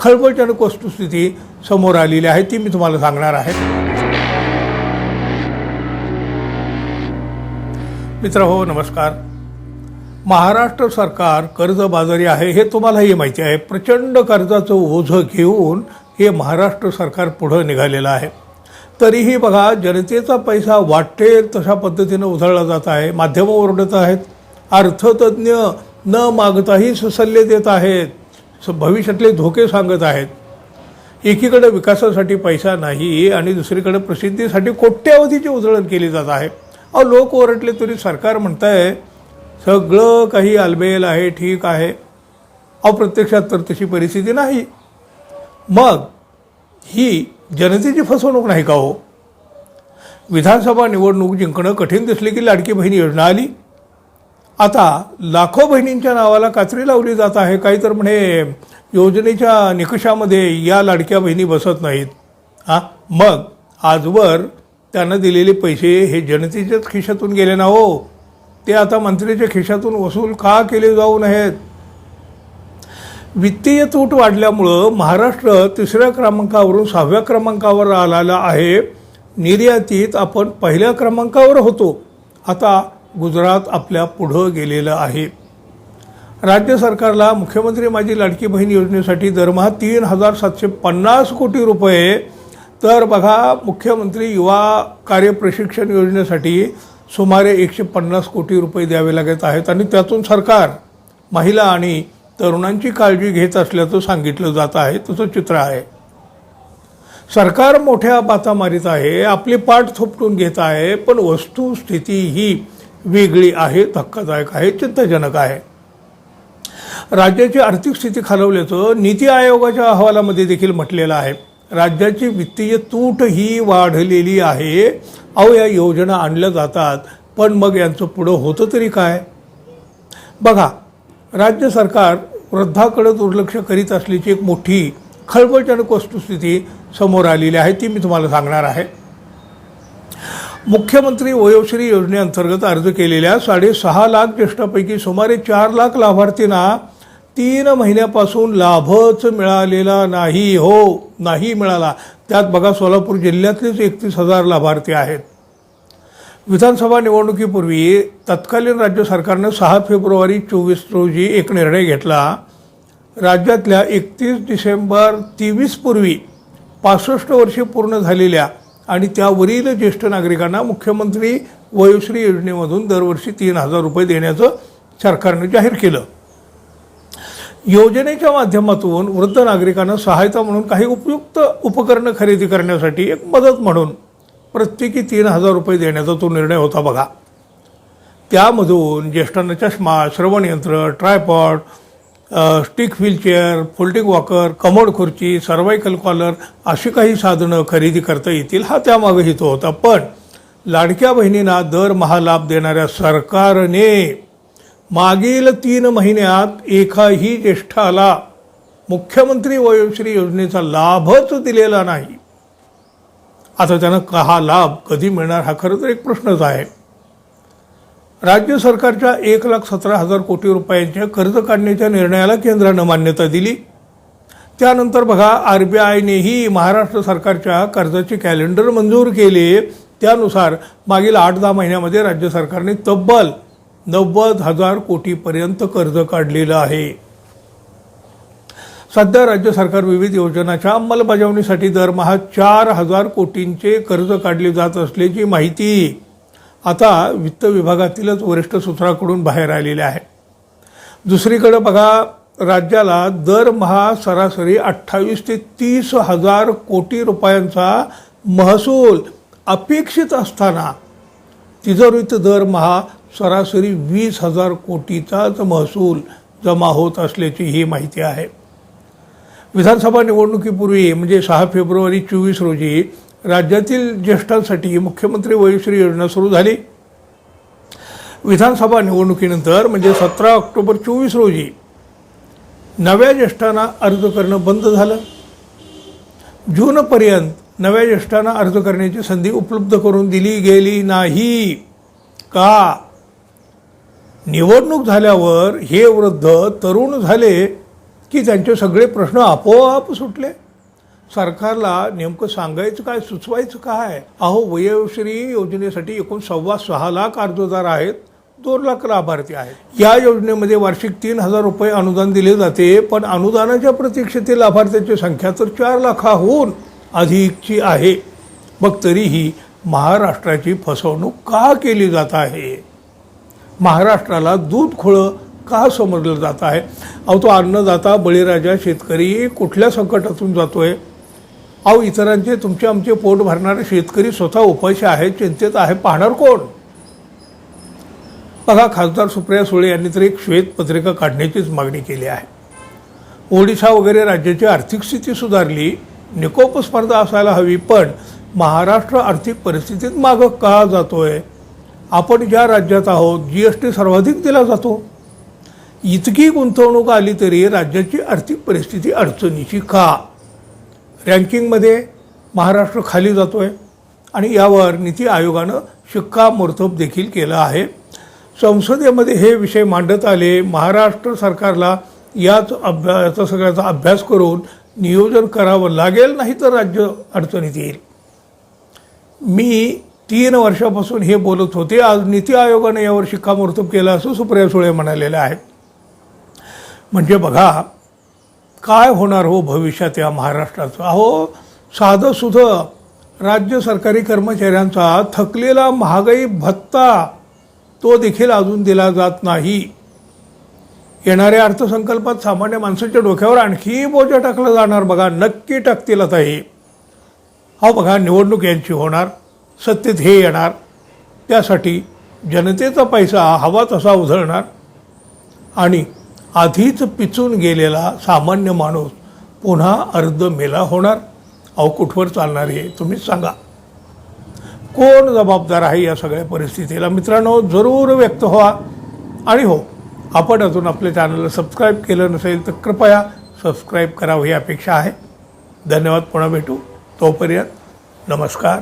खळबळजनक वस्तुस्थिती समोर आलेली आहे ती मी तुम्हाला सांगणार आहे. मित्र हो नमस्कार. महाराष्ट्र सरकार कर्जबाजारी आहे हे तुम्हालाही माहिती आहे. प्रचंड कर्जाचं ओझं घेऊन हे महाराष्ट्र सरकार पुढं निघालेलं आहे. तरीही बघा जनतेचा पैसा वाटेल तशा पद्धतीनं उधळला जात आहे माध्यमं ओरडत आहेत अर्थतज्ज्ञ न मागताही सल्ले देत आहेत. स- भविष्यातले धोके सांगत आहेत. एकीकडे विकासासाठी पैसा नाही आणि दुसरीकडे प्रसिद्धीसाठी कोट्यावधीची उधळण केली जात आहे. अहो लोक ओरडले तरी सरकार म्हणतंय सगळं काही आलबेल आहे ठीक आहे. अहो प्रत्यक्षात तर तशी परिस्थिती नाही. मग ही जनतेची फसवणूक नाही का हो? विधानसभा निवडणूक जिंकणं कठीण दिसले की लाडकी बहीण योजना आली? आता लाखो बहिणींच्या नावाला कात्री लावली जात आहे. काही तर म्हणे योजनेच्या निकषामध्ये या लाडक्या बहिणी बसत नाहीत. हां? मग आजवर त्यांना दिलेले पैसे हे जनतेच्याच खिशातून गेले ना हो? ते आता मंत्र्याच्या खिशातून वसूल का केले जाऊ नयेत? वित्तीय तूट वाढल्यामुळं महाराष्ट्र तिसऱ्या क्रमांकावरून सहाव्या क्रमांकावर आलेला आहे. निर्यातीत आपण पहिल्या क्रमांकावर होतो. आता गुजरात आपल्या पुढं गेलेलं आहे. राज्य सरकारला मुख्यमंत्री माझी लाडकी बहीण योजनेसाठी दरमहा तीन हजार सातशे पन्नास कोटी रुपये. तर बघा मुख्यमंत्री युवा कार्य प्रशिक्षण योजनेसाठी सुमारे एकशे पन्नास कोटी रुपये द्यावे लागत आहेत आणि त्यातून सरकार महिला आणि तरुणांची काळजी घेत असल्याचं सांगितलं जात आहे. तसं चित्र आहे. सरकार मोठ्या बाता मारीत आहे आपली पाठ थोपटून घेत आहे पण वस्तुस्थिती ही वेगळी आहे धक्कादायक आहे चिंताजनक आहे. राज्याची आर्थिक स्थिती खालवल्याचं नीती आयोगाच्या अहवालामध्ये देखील म्हटलेलं आहे. राज्याची वित्तीय तूट ही वाढलेली आहे. अहो या योजना आणल्या जातात पण मग यांचं पुढं होतं तरी काय? बघा राज्य सरकार वृद्धाकडे दुर्लक्ष करीत असल्याची एक मोठी खळबळजनक वस्तुस्थिती समोर आलेली आहे ती मी तुम्हाला सांगणार आहे. मुख्यमंत्री वयोश्री योजनेअंतर्गत अर्ज केलेल्या साडेसहा लाख ज्येष्ठांपैकी सुमारे चार लाख लाभार्थींना तीन महिन्यापासून लाभच मिळालेला नाही हो नाही मिळाला. त्यात बघा सोलापूर जिल्ह्यातलेच एकतीस हजार लाभार्थी आहेत. विधानसभा निवडणुकीपूर्वी तत्कालीन राज्य सरकारनं सहा फेब्रुवारी चोवीस रोजी एक निर्णय घेतला. राज्यातल्या एकतीस डिसेंबर तेवीसपूर्वी पासष्ट वर्षे पूर्ण झालेल्या आणि त्यावरील ज्येष्ठ नागरिकांना मुख्यमंत्री वयोश्री योजनेमधून दरवर्षी तीन हजार रुपये देण्याचं सरकारनं जाहीर केलं. योजनेच्या माध्यमातून वृद्ध नागरिकांना सहायता म्हणून काही उपयुक्त उपकरणं खरेदी करण्यासाठी एक मदत म्हणून प्रत्येकी तीन हजार रुपये देण्याचा तो निर्णय होता बघा. त्यामधून ज्येष्ठांना चष्मा श्रवणयंत्र tripod stick wheelchair folding walker commode खुर्ची सर्वायकल कॉलर अशी काही साधनं खरेदी करता येतील. हा त्यामागे हितो होता. पण लाडक्या बहिणींना दरमहा लाभ देणाऱ्या सरकारने मागील तीन महिन्यात एकाही ज्येष्ठाला मुख्यमंत्री वयोश्री योजनेचा लाभच दिलेला नाही. आता त्यांना का हा लाभ कधी मिळणार हा खरं तर एक प्रश्नच आहे. राज्य सरकारच्या एक लाख सतरा हजार कोटी रुपयांच्या कर्ज काढण्याच्या निर्णयाला केंद्रानं मान्यता दिली. त्यानंतर बघा आर बी आयनेही महाराष्ट्र सरकारच्या कर्जाचे कॅलेंडर मंजूर केले. त्यानुसार मागील आठ दहा महिन्यामध्ये राज्य सरकारने तब्बल नव्वद हजार कोटीपर्यंत कर्ज काढलेलं आहे. सध्या राज्य सरकार विविध योजनांच्या अंमलबजावणीसाठी दरमहा चार हजार कोटींचे कर्ज काढले जात असल्याची माहिती आता वित्त विभागातीलच वरिष्ठ सूत्राकडून बाहेर आलेले आहे दुसरीकडं बघा राज्याला दरमहा सरासरी अठ्ठावीस ते तीस हजार कोटी रुपयांचा महसूल अपेक्षित असताना तिजोरीत दरमहा सरासरी वीस हजार कोटीचाच महसूल जमा होत असल्याची ही माहिती आहे. विधानसभा निवडणुकीपूर्वी म्हणजे सहा फेब्रुवारी चोवीस रोजी राज्यातील ज्येष्ठांसाठी मुख्यमंत्री वयोश्री योजना सुरू झाली. विधानसभा निवडणुकीनंतर म्हणजे सतरा ऑक्टोबर चोवीस रोजी नव्या ज्येष्ठांना अर्ज करणं बंद झालं. जूनपर्यंत नव्या ज्येष्ठांना अर्ज करण्याची संधी उपलब्ध करून दिली गेली नाही. का? निवडणूक झाल्यावर हे वृद्ध तरुण झाले की त्यांचे सगळे प्रश्न आपोआप सुटले. सरकारला नेमकं सांगायचं काय सुचवायचं काय? अहो वयोश्री योजनेसाठी एकूण सव्वा सहा लाख अर्जदार आहेत दोन लाख लाभार्थी आहेत. या योजनेमध्ये वार्षिक तीन हजार रुपये अनुदान दिले जाते पण अनुदानाच्या प्रतीक्षेतील लाभार्थ्यांची संख्या तर चार लाखाहून अधिकची आहे. मग तरीही महाराष्ट्राची फसवणूक का केली जात आहे? महाराष्ट्राला दूध खोळं का समजलं जात आहे? अहो तो अन्नदाता बळीराजा शेतकरी कुठल्या संकटातून जातोय? अहो इतरांचे तुमचे आमचे पोट भरणारे शेतकरी स्वतः उपाशी आहेत चिंतेत आहे पाहणार कोण? बघा खासदार सुप्रिया सुळे यांनी तर एक श्वेतपत्रिका काढण्याचीच मागणी केली आहे. ओडिशा वगैरे राज्याची आर्थिक स्थिती सुधारली निकोप स्पर्धा असायला हवी पण महाराष्ट्र आर्थिक परिस्थितीत मागं का जातोय? आपण ज्या राज्यात आहोत जी एस टी सर्वाधिक दिला जातो. इतकी गुंतवणूक आली तरी राज्याची आर्थिक परिस्थिती अडचणीची का रँकिंगमध्ये महाराष्ट्र खाली जातो आहे आणि यावर नीती आयोगानं शिक्कामोर्तब देखील केलं आहे. संसदेमध्ये हे विषय मांडत आले महाराष्ट्र सरकारला याच अभ्या याचा सगळ्याचा अभ्यास करून नियोजन करावं लागेल नाही तर राज्य अडचणीत येईल. मी तीन वर्षापासून हे बोलत होते. आज नीती आयोगाने यावर शिक्कामोर्तब केलं असं सुप्रिया सुळे म्हणालेलं आहे म्हणजे बघा काय होणार हो भविष्यात या महाराष्ट्राचं? अहो साधं सुधं राज्य सरकारी कर्मचाऱ्यांचा थकलेला महागाई भत्ता तो देखील अजून दिला जात नाही. येणाऱ्या अर्थसंकल्पात सामान्य माणसाच्या डोक्यावर आणखी बोजा टाकला जाणार बघा नक्की टाकतील आता हे. हो बघा निवडणूक यांची होणार सत्तेत हे येणार त्यासाठी जनतेचा पैसा हवा तसा उधळणार आणि आधीच पिचून गेलेला सामान्य माणूस पुन्हा अर्ध मेला होणार? अहो कुठवर चालणार हे तुम्ही सांगा. कोण जबाबदार आहे या सगळ्या परिस्थितीला? मित्रांनो जरूर व्यक्त व्हा. आणि हो आपण अजून आपल्या चॅनलला सबस्क्राईब केलं नसेल तर कृपया सबस्क्राईब करावं ही अपेक्षा आहे. धन्यवाद पुन्हा भेटू. तोपर्यंत नमस्कार.